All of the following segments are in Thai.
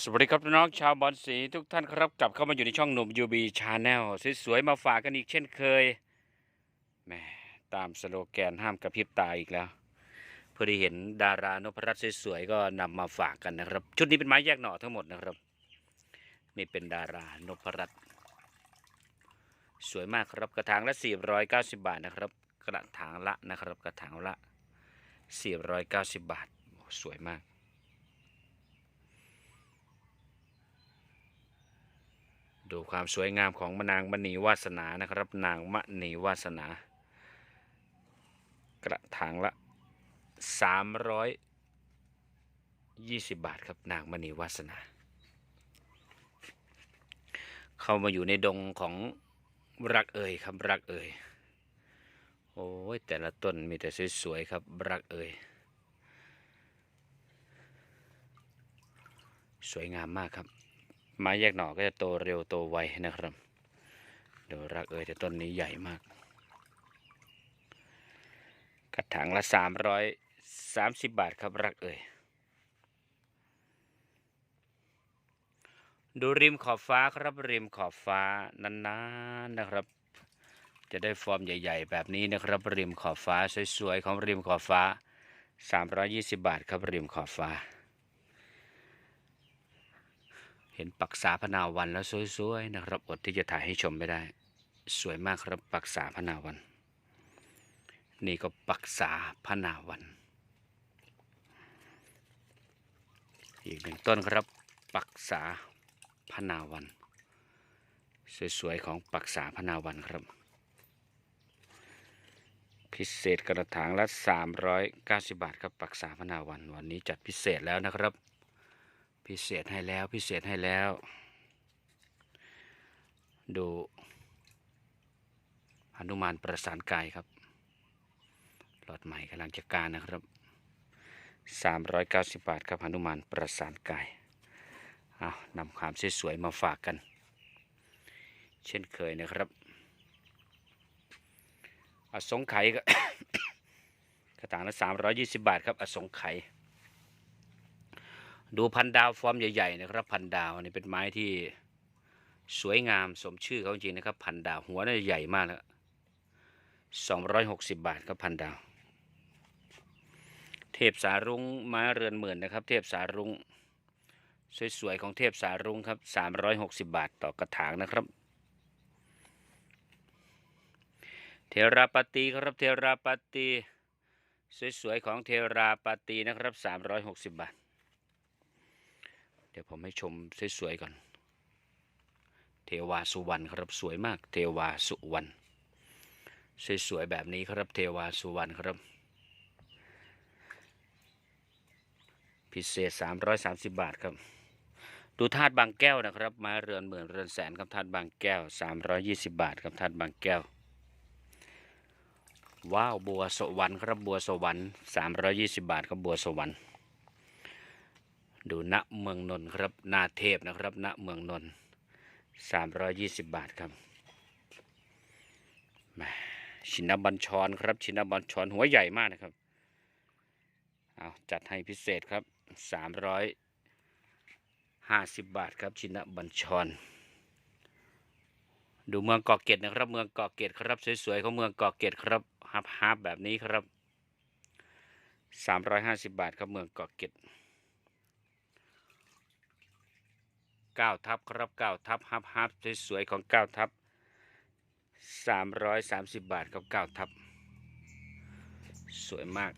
สวัสดีครับน้องชาวบอลสีทุกท่านครับกลับเข้ามาอยู่ในช่องหนุ่มยูบีชาแนลสวยๆมาฝากกันอีกเช่นเคยแหมตามสโลแกนห้ามกระพริบตาอีกแล้วเพื่อที่เห็นดารานพรัตน์สวยๆก็นำมาฝากกันนะครับ ชุดนี้เป็นไม้แยกหน่อทั้งหมดนะครับนี่เป็นดารานพรัตน์สวยมากครับกระถางละ 490 บาทนะครับ กระถางละนะครับ กระถางละ 490 บาทสวยมาก ดูความสวยงามของมนางมณีวาสนานะครับ นางมณีวาสนา กระถางละ 320 บาทครับนางมณีวาสนา เข้ามาอยู่ในดงของรักเอ่ยครับรักเอ่ยโอ้ยแต่ละต้นมีแต่สวยๆครับรักเอ่ยสวยงามมากครับ ไม้แยกหน่อก็จะโตเร็วโตไวนะครับเดี๋ยวรักเอ่ยแต่ต้นนี้ใหญ่มาก กระถางละสามร้อยสามสิบบาทครับรักเอ่ยดูริมขอบฟ้าครับริมขอบฟ้านานๆนะครับ จะได้ฟอร์มใหญ่ ๆ แบบนี้นะครับ ริมขอบฟ้าสวยๆของริมขอบฟ้า 320 บาทครับริมขอบฟ้า เห็นปักษาพนาวันแล้วสวยๆนะครับอดที่จะถ่ายให้ชมไม่ได้ สวยมากครับปักษาพนาวัน นี่ก็ปักษาพนาวัน อีกหนึ่งต้นครับปักษาพนาวัน สวยๆของปักษาพนาวันครับ พิเศษกระถางละ 390 บาทครับปักษาพนาวัน วันนี้จัดพิเศษแล้วนะครับ พิเศษให้แล้วพิเศษให้แล้ว ดูหนุมานประสานกายครับ หลอดใหม่กำลังจะการนะครับ 390 บาทครับหนุมานประสานกายเอานำความสวยๆมาฝากกัน เช่นเคยนะครับอสงไขยก็กระถางละ320 บาทครับ อสงไขย ดูพันดาวฟอร์มใหญ่ๆนะครับพันดาวนี่เป็นไม้ที่สวยงามสมชื่อเขาจริงนะครับ พันดาวหัวน่าจะใหญ่มากแล้วสองร้อยหกสิบบาทครับพันดาว เทพสารุ้งไม้เรือนหมื่นนะครับ เทพสารุ้งสวยๆของเทพสารุ้งครับสามร้อยหกสิบบาทต่อกระถางนะครับ เทราปตีครับเทราปตีสวยๆของเทราปตีนะครับสามร้อยหกสิบบาท เดี๋ยวผมให้ชมสวยๆก่อน เทวาสุวรรณครับสวยมาก เทวาสุวรรณสวยๆแบบนี้ครับเทวาสุวรรณครับ พิเศษ 330 บาทครับดูธาตุบางแก้วนะครับไม้เรือนหมื่นเรือนแสนครับธาตุบางแก้ว 320 บาทครับธาตุบางแก้ว ว้าวบัวสวรรค์ครับบัวสวรรค์320 บาทครับบัวสวรรค์ ดูณเมืองนนท์ครับนาเทพนะครับณเมืองนนท์สามร้อยยี่สิบบาทครับชินบัญชรครับ ชินบัญชรหัวใหญ่มากนะครับเอาจัดให้พิเศษครับสามร้อยห้าสิบบาทครับ ชินบัญชร ดูเมืองเกาะเกร็ดนะครับ เมืองเกาะเกร็ดครับสวยๆของเมืองเกาะเกร็ดครับฮับฮับแบบนี้ครับสามร้อยห้าสิบบาทครับเมืองเกาะเกร็ด เก้าทับครับเก้าทับฮับฮับสวยๆของเก้าทับสามร้อยสามสิบบาทครับเก้าทับ สวยมาก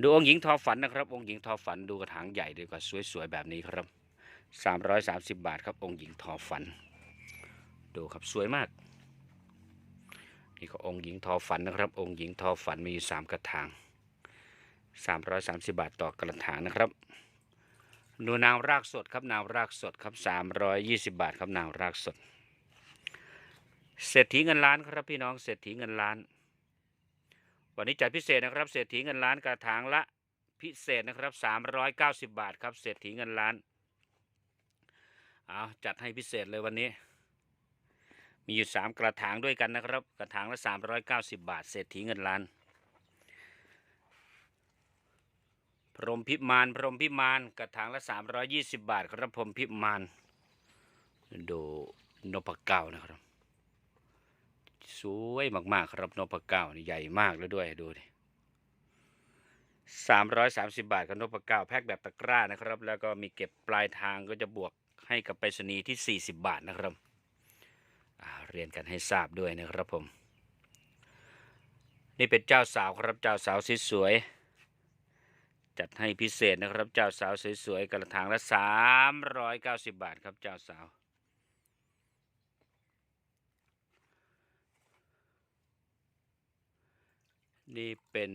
ดูองค์หญิงทอฝันนะครับ องค์หญิงทอฝันดูกระถางใหญ่ดีกว่าสวยๆแบบนี้ครับสามร้อยสามสิบบาทครับองค์หญิงทอฝัน ดูครับสวยมาก นี่ก็องค์หญิงทอฝันนะครับ องค์หญิงทอฝันมีอยู่สามกระถางสามร้อยสามสิบบาทต่อกระถางนะครับ ดูนาวรากสดครับนาวรากสดครับสามร้อยยี่สิบบาทครับนาวรากสด เศรษฐีเงินล้านครับพี่น้องเศรษฐีเงินล้าน วันนี้จัดพิเศษนะครับ เศรษฐีเงินล้านกระถางละพิเศษนะครับสามร้อยเก้าสิบบาทครับเศรษฐีเงินล้านเอาจัดให้พิเศษเลยวันนี้ มีอยู่สามกระถางด้วยกันนะครับ กระถางละสามร้อยเก้าสิบบาท เศรษฐีเงินล้าน พ รมพิมานพรมพิมานกระถางละสามร้อยยี่สิบาท ครับพรมพิมาน ดูนพเก้านะครับ สวยมากๆครับนพเก้านี่ใหญ่มากแล้วด้วยดูดิสามร้อยสามสิบาทกับนพเก้าแพ็คแบบตะกร้านะครับ แล้วก็มีเก็บปลายทางก็จะบวกให้กับไปรษณีย์ที่สี่สิบาทนะครับเรียนกันให้ทราบด้วยนะครับผม นี่เป็นเจ้าสาวครับเจ้าสาวสวยๆ จัดให้พิเศษนะครับ เจ้าสาวสวยๆกระถางละสามร้อยเก้าสิบบาทครับเจ้าสาว นี่เป็น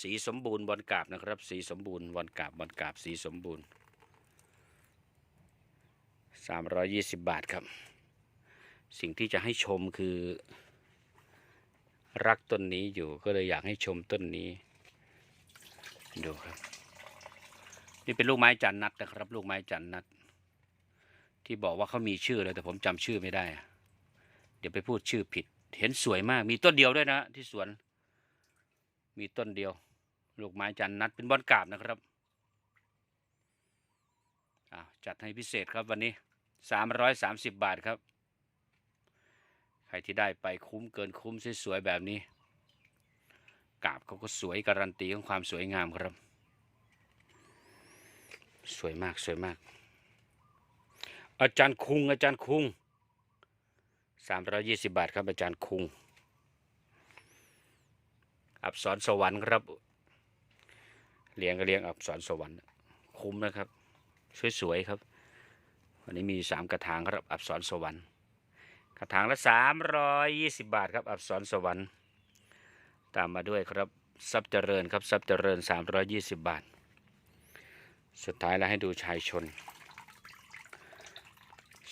สีสมบูรณ์บอลกาบนะครับ สีสมบูรณ์บอลกาบบอลกาบสีสมบูรณ์สามร้อยยี่สิบบาทครับ สิ่งที่จะให้ชมคือ รักต้นนี้อยู่ก็เลยอยากให้ชมต้นนี้ ดูครับ นี่เป็นลูกไม้จันนัดนะครับ ลูกไม้จันนัด ที่บอกว่าเขามีชื่อเลยแต่ผมจำชื่อไม่ได้ เดี๋ยวไปพูดชื่อผิด เห็นสวยมาก มีต้นเดียวด้วยนะ ที่สวน มีต้นเดียว ลูกไม้จันนัดเป็นบอนกาบนะครับอ้าวจัดให้พิเศษครับวันนี้สามร้อยสามสิบบาทครับ ใครที่ได้ไปคุ้มเกินคุ้มสวยๆแบบนี้ เขาก็สวยการันตีของความสวยงามครับ สวยมากสวยมาก อาจารย์คุง อาจารย์คุงสามร้อยยี่สิบาทครับ อาจารย์คุง อับสรสวรรค์ครับเลี้ยงก็เลี้ยงอับสรสวรรค์ คุ้มนะครับ สวยๆครับ วันนี้มีสามกระถางครับ อับสรสวรรค์ กระถางละสามร้อยยี่สิบาทครับ อับสรสวรรค์ ตามมาด้วยครับทรัพย์เจริญครับทรัพย์เจริญสามร้อยยี่สิบบาท สุดท้ายแล้วให้ดูชายชน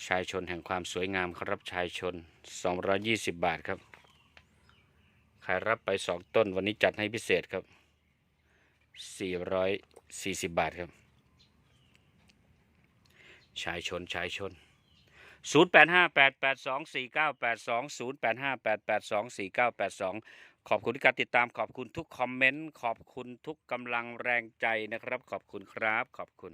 ชายชนแห่งความสวยงามครับชายชน 220 บาทครับใครรับไป 2 ต้นวันนี้จัดให้พิเศษครับ 440 บาทครับ ชายชนชายชน 0858824982 0858824982 ขอบคุณที่การติดตามขอบคุณทุกคอมเมนต์ขอบคุณทุกกำลังแรงใจนะครับ ขอบคุณครับ ขอบคุณ